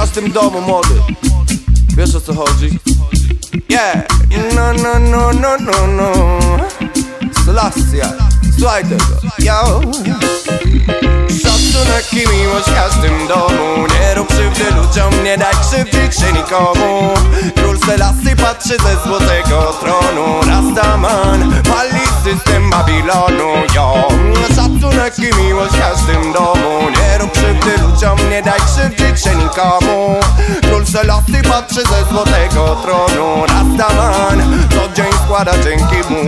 każdym domu młody. Wiesz o co chodzi? Yeah, no, no, no, no, no, no. Selastia, słuchaj tego, yo. Szacunek i miłość w każdym domu. Nie rób krzywdy ludziom, nie daj krzywdzić się nikomu. Król Selassie patrzy ze złotego tronu. Rastaman pali system Babilonu się nikomu Król Selassie patrzy ze złotego tronu Rastaman co dzień składa dzięki mu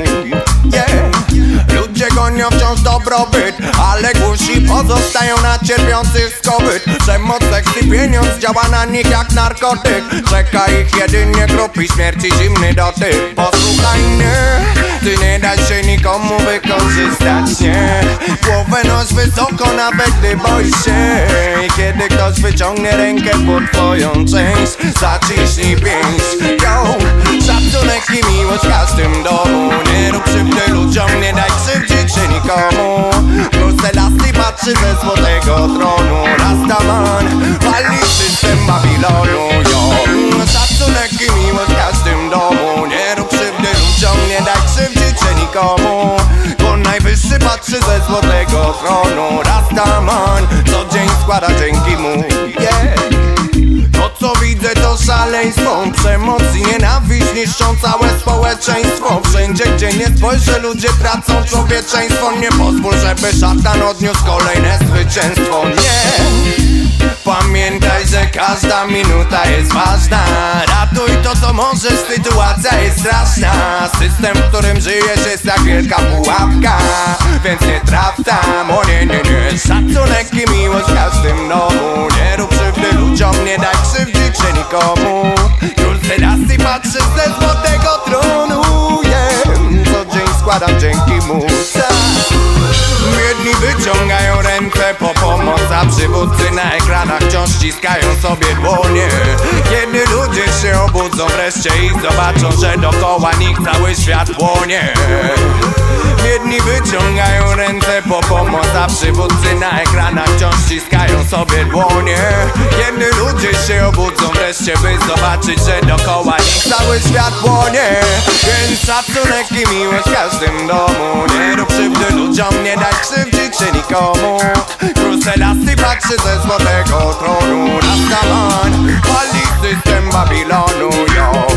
Wciąż dobrobyt Ale głusi pozostają na cierpiących skobyt Przemoc, seks i pieniądz działa na nich jak narkotyk. Czeka ich jedynie krupi śmierci zimny dotyk. Posłuchaj mnie, ty nie daj się nikomu wykorzystać, nie. Głowę noś wysoko nawet gdy boisz się. I kiedy ktoś wyciągnie rękę pod twoją część Zaciśnij pięść, yo Szacunek i miłość w każdym domu. Nie rób krzywdy ludziom, nie daj krzywdzić Król Selassie patrzy ze złotego tronu. Rastaman wali system Babilonu yo. Szacunek i miłość w każdym domu. Nie rób krzywdy ludziom, nie daj krzywdzić się nikomu. Bo najwyższy patrzy ze złotego tronu szaleństwo Przemoc i nienawiść niszczą całe społeczeństwo. Wszędzie gdzie nie spojrzę ludzie tracą człowieczeństwo. Nie pozwól żeby szatan odniósł kolejne zwycięstwo. Nie. Pamiętaj, że każda minuta jest ważna. Ratuj to co możesz, sytuacja jest straszna. System, w którym żyjesz jest jak wielka pułapka. Więc nie traf tam, o nie, nie, nie. Szacunek wyciągają ręce po pomoc A przywódcy na ekranach wciąż ściskają sobie dłonie. Kiedy ludzie się obudzą wreszcie i zobaczą, że dokoła nich cały świat płonie. Biedni wyciągają ręce po pomoc A przywódcy na ekranach wciąż ściskają sobie dłonie. Kiedy ludzie się obudzą wreszcie by zobaczyć, że dokoła nich cały świat płonie szacunek i miłość w każdym domu. Nie rób krzywdy ludziom, nie daj krzywdzić się nikomu. Król Selassie patrzy ze złotego tronu Rastaman pali system Babilonu. Yo.